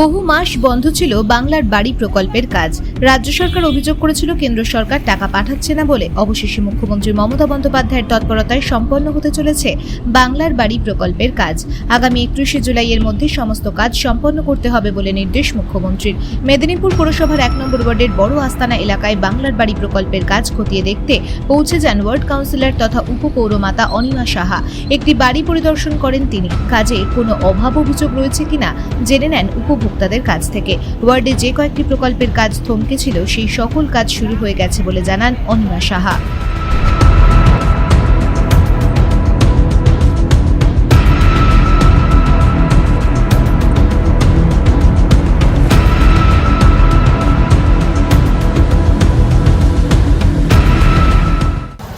বহু মাস বন্ধ ছিল বাংলার বাড়ি প্রকল্পের কাজ। রাজ্য সরকার অভিযোগ করেছিল কেন্দ্র সরকার টাকা পাঠাচ্ছে না বলে। অবশেষে মুখ্যমন্ত্রী মমতা বন্দ্যোপাধ্যায়ের তৎপরতায় সম্পন্ন হতে চলেছে বাংলার বাড়ি প্রকল্পের কাজ। আগামী একত্রিশে জুলাইয়ের মধ্যে সমস্ত কাজ সম্পন্ন করতে হবে বলে নির্দেশ মুখ্যমন্ত্রীর। মেদিনীপুর পৌরসভার এক নম্বর ওয়ার্ডের বড় আস্তানা এলাকায় বাংলার বাড়ি প্রকল্পের কাজ খতিয়ে দেখতে পৌঁছে যান ওয়ার্ড কাউন্সিলর তথা উপপৌরমাতা অনিমা সাহা। একটি বাড়ি পরিদর্শন করেন তিনি। কাজে কোনো অভাব অভিযোগ রয়েছে কিনা, জেনে নেন উপভোক্তাদের কাছ থেকে। ওয়ার্ডে যে কয়েকটি প্রকল্পের কাজ থমকে ছিল সেই সকল কাজ শুরু হয়ে গেছে বলে জানান অনিমা সাহা।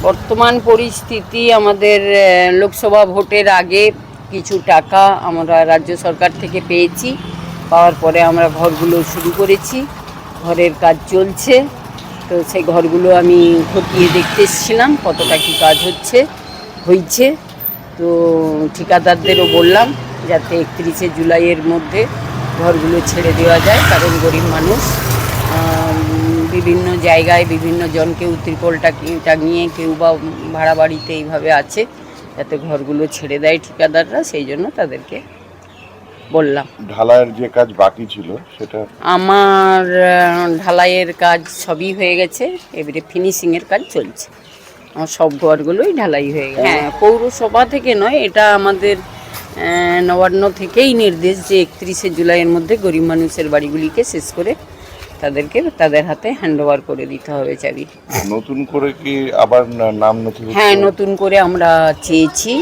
বর্তমান পরিস্থিতি আমাদের লোকসভা ভোটের আগে কিছু টাকা আমরা রাজ্য সরকার থেকে পেয়েছি। পাওয়ার পরে আমরা ঘরগুলো শুরু করেছি। ঘরের কাজ চলছে। তো সেই ঘরগুলো আমি খতিয়ে দেখতে এসেছিলাম, কতটা কী কাজ হচ্ছে হয়েছে তো ঠিকাদারদেরও বললাম যাতে একত্রিশে জুলাইয়ের মধ্যে ঘরগুলো ছেড়ে দেওয়া যায়, কারণ গরিব মানুষ। বিভিন্ন জায়গায় বিভিন্ন জন কেউ ত্রিপলটা টাঙিয়ে কেউ বা ভাড়া বাড়িতে এইভাবে আছে, যাতে ঘরগুলো ছেড়ে দেয় ঠিকাদাররা, সেই জন্য তাদেরকে বললাম। ঢালাইয়ের যে কাজ বাকি ছিল সেটা আমার ঢালাইয়ের কাজ সবই হয়ে গেছে এবারে ফিনিশিংয়ের কাজ চলছে। আমার সব ঘরগুলোই ঢালাই হয়ে গেছে। হ্যাঁ পৌরসভা থেকে নয় এটা আমাদের নবান্ন থেকেই নির্দেশ যে একত্রিশে জুলাইয়ের মধ্যে গরিব মানুষের বাড়িগুলিকে শেষ করে তাদেরকে তাদের হাতে হ্যান্ড ওভার করে দিতে হবে চাবি নতুন করে কি আবার নাম নথিভুক্ত হ্যাঁ নতুন করে আমরা চেয়েছি।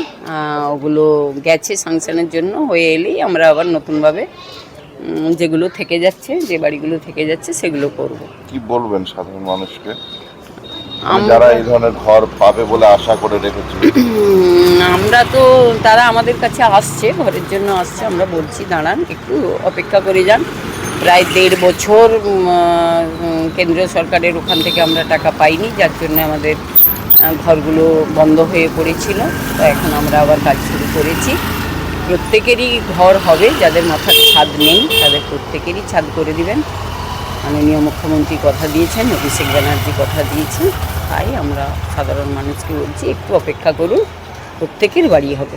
ওগুলো গেছে সাংশনের জন্য হয়ে এলেই আমরা আবার নতুনভাবে যেগুলো থেকে যাচ্ছে যে বাড়িগুলো থেকে যাচ্ছে সেগুলো করব। কি বলবেন সাধারণ মানুষকে? আমরা- যারা এই ধরনের ঘর পাবে বলে আশা করে রেখেছে? আমরা তো তারা আমাদের কাছে আসছে ঘরের জন্য আসছে আমরা বলছি দাঁড়ান একটু অপেক্ষা করে যান। প্রায় দেড় বছর কেন্দ্রীয় সরকারের ওখান থেকে আমরা টাকা পাইনি, যার জন্য আমাদের ঘরগুলো বন্ধ হয়ে পড়েছিল। তো এখন আমরা আবার কাজ শুরু করেছি। প্রত্যেকেরই ঘর হবে, যাদের মাথার ছাদ নেই, তাদের প্রত্যেকেরই ছাদ করে দিবেন। মাননীয় মুখ্যমন্ত্রী কথা দিয়েছেন, অভিষেক ব্যানার্জি কথা দিয়েছেন, তাই আমরা সাধারণ মানুষকে বলছি, একটু অপেক্ষা করুন, প্রত্যেকের বাড়ি হবে।